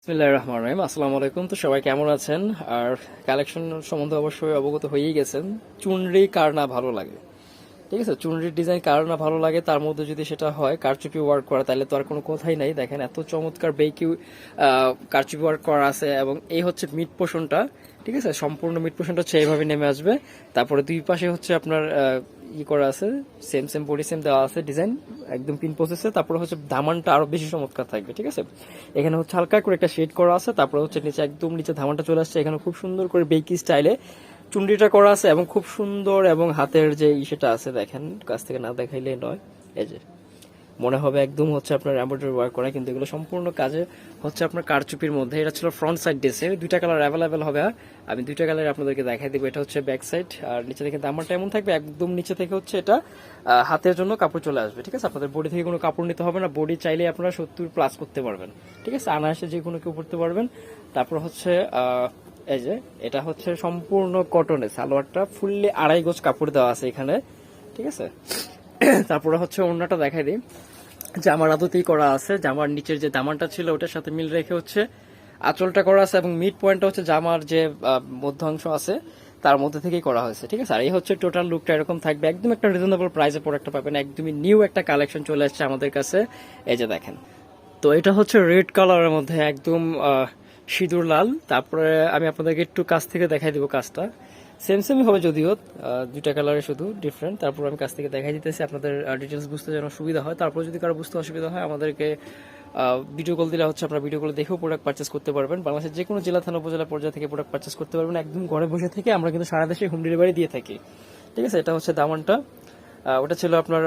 বিসমিল্লাহ রহমান রহিম। আসসালামু আলাইকুম। তো সবাই কেমন আছেন? আর কালেকশন সম্বন্ধে অবশ্যই অবগত হয়েই গেছেন। চুনরি কার না ভালো লাগে? ঠিক আছে, চুনরির ডিজাইন কারও না ভালো লাগে তার মধ্যে যদি সেটা হয়, কারচুপি ওয়ার্ক করা, তাহলে তো আর কোনো কথাই নাই। দেখেন, এত চমৎকার বেকি কারচুপি ওয়ার্ক করা আছে এবং এই হচ্ছে মিড পোষণটা ঠিক আছে? সম্পূর্ণ মিড পোষণটা হচ্ছে এইভাবে নেমে আসবে। তারপরে দুই পাশে হচ্ছে আপনার ই করা আছে সেম সেম বডি সেম দেওয়া আছে ডিজাইন একদম পিন প্রসেসে তারপরে হচ্ছে ধামানটা আরও বেশি চমৎকার থাকবে, ঠিক আছে? এখানে হচ্ছে হালকা করে একটা শেড করা আছে, তারপরে হচ্ছে নিচে একদম নিচে ধামানটা চলে আসছে। এখানে খুব সুন্দর করে বেকি স্টাইলে চুন্ডিটা করা আছে এবং খুব সুন্দর এবং হাতের যে ইসেটা আছে দেখেন, কাছ থেকে না দেখাইলে নয়। এই যে, মনে হবে একদম হচ্ছে আপনার এমব্রয়ডারি ওয়ার্ক করা, কিন্তু এগুলো সম্পূর্ণ কাজে হচ্ছে আপনার কারচুপির মধ্যে। এটা ছিল ফ্রন্ট সাইড ডিসে দুইটা কালার অ্যাভেলেবেল হবে। আমি দুইটা কালার আপনাদেরকে দেখাই দেবো, এটা হচ্ছে ব্যাক সাইড আর নিচে থেকে দামারটা এমন থাকবে, একদম নিচে থেকে হচ্ছে এটা হাতের জন্য কাপড় চলে আসবে, ঠিক আছে? আপনাদের বডি থেকে কোনো কাপড় নিতে হবে না বডি চাইলে আপনারা সত্তর প্লাস করতে পারবেন, ঠিক আছে? আনাসে যে কোনো কেউ পড়তে পারবেন। তারপর হচ্ছে এই যে এটা হচ্ছে সম্পূর্ণ কটনে সালোয়ারটা ফুললি আড়াই গোজ কাপড় দেওয়া আছে এখানে ঠিক আছে? তারপরে হচ্ছে অন্যটা দেখাই দিই। জামার আদতেই করা আছে। জামার নিচের যে দামানটা ছিল ওটার সাথে মিল রেখে হচ্ছে আঁচলটা করা আছে এবং মিড পয়েন্টটা হচ্ছে জামার যে আহ, মধ্যাংশ আছে তার মধ্যে থেকেই করা হয়েছে ঠিক আছে? আর এই হচ্ছে টোটাল লুকটা এরকম থাকবে। একদম একটা রিজনেবল প্রাইসে প্রোডাক্টটা পাবেন। একদমই নিউ একটা কালেকশন চলে আসছে আমাদের কাছে। এই যে দেখেন। তো এটা হচ্ছে রেড কালারের মধ্যে একদম সিঁদুর লাল, তারপরে আমি আপনাদেরকে একটু কাছ থেকে দেখাই দিব কাজটা। সেম সেমই হবে যদিও দুইটা কালারে শুধু ডিফারেন্ট তারপর আমি কাছ থেকে দেখাই দিতেছি, আপনাদের ডিটেলস বুঝতে যেন সুবিধা হয়। তারপর যদি কারও বুঝতে অসুবিধা হয়, আমাদেরকে ভিডিও কল দিলে হচ্ছে আপনারা ভিডিও কল দেখেও প্রোডাক্ট পারচেস করতে পারবেন। বাংলাদেশের যে কোনো জেলা, থানা, উপজেলা পর্যায়ে থেকে প্রোডাক্ট পারচেস করতে পারবেন। একদম ঘরে বসে থেকে আমরা কিন্তু সারা দেশে হোম ডেলিভারি দিয়ে থাকি। ঠিক আছে? এটা হচ্ছে দামানটা। ওটা ছিল আপনার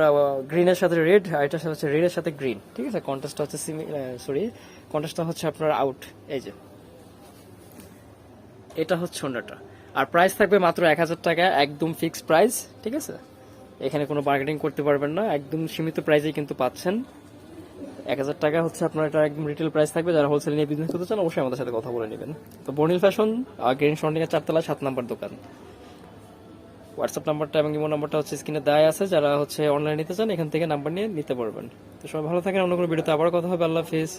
গ্রিনের সাথে রেড আর এটা হচ্ছে রেডের সাথে গ্রিন ঠিক আছে? কন্ট্রাস্টটা হচ্ছে সরি কন্ট্রাস্টটা হচ্ছে আপনার আউট এই যে। এটা হচ্ছে অন্যটা আর প্রাইস থাকবে মাত্র এক হাজার টাকা, একদম ফিক্সড প্রাইস ঠিক আছে? এখানে কোনো মার্কেটিং করতে পারবেন না, একদম সীমিত প্রাইসেই কিন্তু পাচ্ছেন। এক হাজার টাকা হচ্ছে আপনার এটা একদম রিটেল প্রাইস থাকবে, যারা হোলসেল নিয়ে বিজনেস করতে চান, অবশ্যই আমাদের সাথে কথা বলে নেবেন। তো বর্নিল ফ্যাশন গ্রিন সন্ডিং এর চারতলা, সাত নাম্বার দোকান। হোয়াটসঅ্যাপ নাম্বারটা এবং ইমো নাম্বারটা হচ্ছে স্ক্রিনে দেয় আছে, যারা হচ্ছে অনলাইন নিতে চান, এখান থেকে নাম্বার নিয়ে নিতে পারবেন। তো সবাই ভালো থাকেন, অন্য কোনো ভিডিওতে আবার কথা হবে, আল্লাহ হাফিজ।